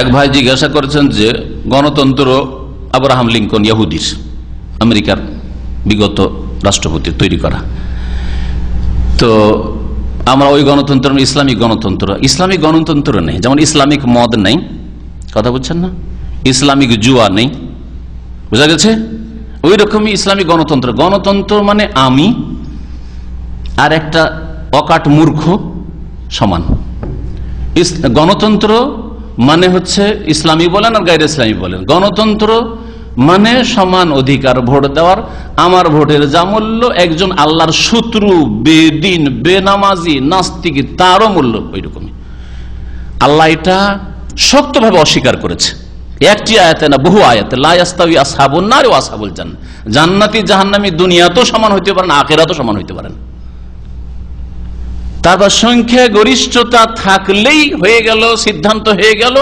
এক ভাই জিজ্ঞাসা করেছেন যে, গণতন্ত্র আব্রাহাম লিঙ্কন ইয়াহুদির আমেরিকার বিগত রাষ্ট্রপতি তৈরি করা। তো আমরা ওই গণতন্ত্র ইসলামিক গণতন্ত্র। ইসলামিক গণতন্ত্র নেই, যেমন ইসলামিক মদ নেই, কথা বুঝছেন না? ইসলামিক জুয়া নেই, বোঝা গেছে? ওই রকমই ইসলামিক গণতন্ত্র। গণতন্ত্র মানে আমি আর একটা অকাট মূর্খ সমান। গণতন্ত্র মানে হচ্ছে ইসলামী বলেন আর গাইর ইসলামী বলেন। গণতন্ত্র মানে সমান অধিকার, ভোট দেওয়ার। আমার ভোটের যা মূল্য, একজন আল্লাহর শত্রু, বেদিন, বেনামাজি, নাস্তিক, তারও মূল্য ওই রকমই আল্লাহ এটা শক্তভাবে অস্বীকার করেছে। একটি আয়াতে না, বহু আয়াতে লাস্তাবি আসাবুল না রে আসাবুল জান। জান্নাতি জাহান্নামি দুনিয়াতেও সমান হইতে পারেন আখেরাতেও সমান হইতে পারেন তারপর সংখ্যা গরিষ্ঠতা থাকলেই হয়ে গেল, সিদ্ধান্ত হয়ে গেল।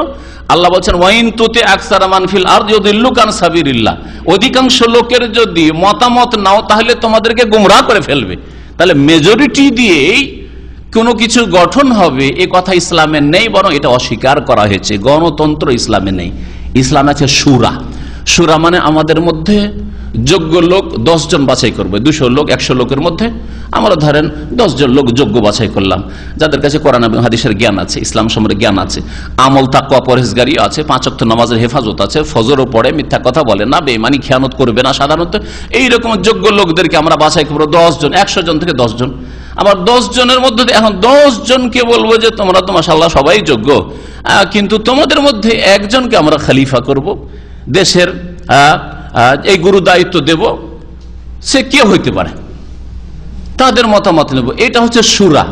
আল্লাহ বলছেন, ওয়াইন তুতে আকসার মানফিল আর যদি লুকান সাবিরিল্লাহ। অধিকাংশ লোকের যদি মতামত নাও, তাহলে তোমাদেরকে গুমরাহ করে ফেলবে। তাহলে মেজরিটি দিয়েই কোনো কিছু গঠন হবে, এ কথা ইসলামে নেই, বরং এটা অস্বীকার করা হয়েছে। গণতন্ত্র ইসলামে নেই। ইসলাম আছে সুরা। সুরা মানে আমাদের মধ্যে যোগ্য লোক জন বাছাই করবে, দুশো লোক, একশো লোকের মধ্যে। আমরা ধরেন জন লোক যোগ্য বাছাই করলাম। যাদের কাছে কোরআন এবং হাদিসের জ্ঞান আছে, ইসলাম সম্পর্কে জ্ঞান আছে, আমল তাকুয়া পরহেজগারি আছে পাঁচক্ত নামাজের হেফাজত আছে, ফজরও পড়ে, মিথ্যা কথা বলে, না বেমানি খেয়ানত করবে না সাধারণত। এইরকম যোগ্য লোকদেরকে আমরা বাছাই করব জন একশো জন থেকে জন আবার দশ জনের মধ্যে এখন দশ জনকে বলব যে তোমরা তো মাসাল্লাহ সবাই যোগ্য। কিন্তু তোমাদের মধ্যে একজনকে আমরা খালিফা করব। দেশের এই গুরু দায়িত্ব দেব, সে কে হইতে পারে? তাদের মতামত নেব। এটা হচ্ছে সুরা।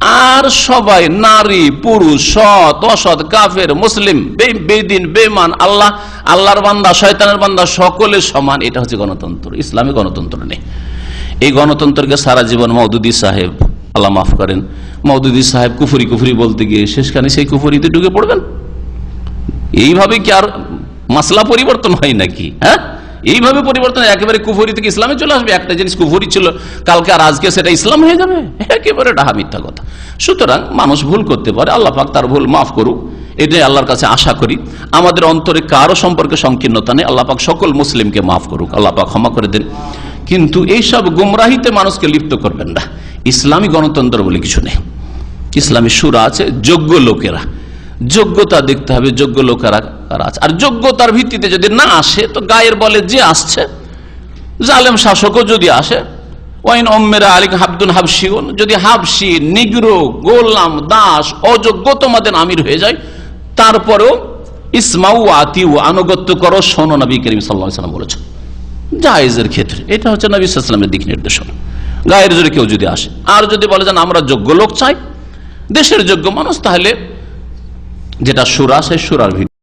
আর সবাই নারী, পুরুষ, সৎ, অসৎ, কাফের, মুসলিম বেদিন বেমান আল্লাহ, আল্লাহর বান্দা, শয়তানের বান্দা, সকলে সমান। এটা হচ্ছে গণতন্ত্র। ইসলামী গণতন্ত্র নেই। এই গণতন্ত্রকে সারা জীবন মৌদুদি সাহেব, আল্লাহ মাফ করেন মৌদুদি সাহেব কুফুরি কুফুরি বলতে গিয়ে শেষখানে সেই কুফুরিতে ঢুকে পড়বেন। এইভাবে কি আর মাসলা পরিবর্তন হয় নাকি? হ্যাঁ? এইভাবে পরিবর্তন একেবারে কুফুরি থেকে ইসলামে চলে আসবে। একটা জিনিস কুফুরি ছিল, কালকে আর আজকে সেটা ইসলাম হয়ে যাবে। একেবারে ডাহা মিথ্যা কথা। সুতরাং মানুষ ভুল করতে পারে, আল্লাহ পাক তার ভুল মাফ করুক। এটাই আল্লাহর কাছে আশা করি। আমাদের অন্তরে কারও সম্পর্কে সংকীর্ণতা নেই, আল্লাহ পাক সকল মুসলিমকে মাফ করুক, আল্লাহ পাক ক্ষমা করে দেন। কিন্তু এইসব গুমরাহিতে মানুষকে লিপ্ত করবেন না। ইসলামী গণতন্ত্র বলে কিছু নেই। ইসলামী সুরা আছে, যোগ্য লোকেরা। যোগ্যতা দেখতে হবে, যোগ্য লোকেরা কারা আছে। আর যোগ্যতার ভিত্তিতে যদি না আসে, তো গায়ের বলে যে আসছে, জালেম শাসকও যদি আসে, ওয়াইন অম্মেরা আলিক হাবদুন হাবসিউন যদি হাবসি নিগ্রো, গোলাম, দাস, অযোগ্য তোমাদের আমির হয়ে যায়, তারপরেও ইসমাউ আতিউ, আনুগত্য করো, শোনো নবী করিম সাল্লাম বলেছেন। জায়েজের ক্ষেত্রে, এটা হচ্ছে নবী সাল্লামের দিক নির্দেশনা। গায়ের জোরে কেউ যদি আসে, আর যদি বলে যেন আমরা যোগ্য লোক চাই, দেশের যোগ্য মানুষ, তাহলে যেটা সুরা সেই সুরার ভিত্তি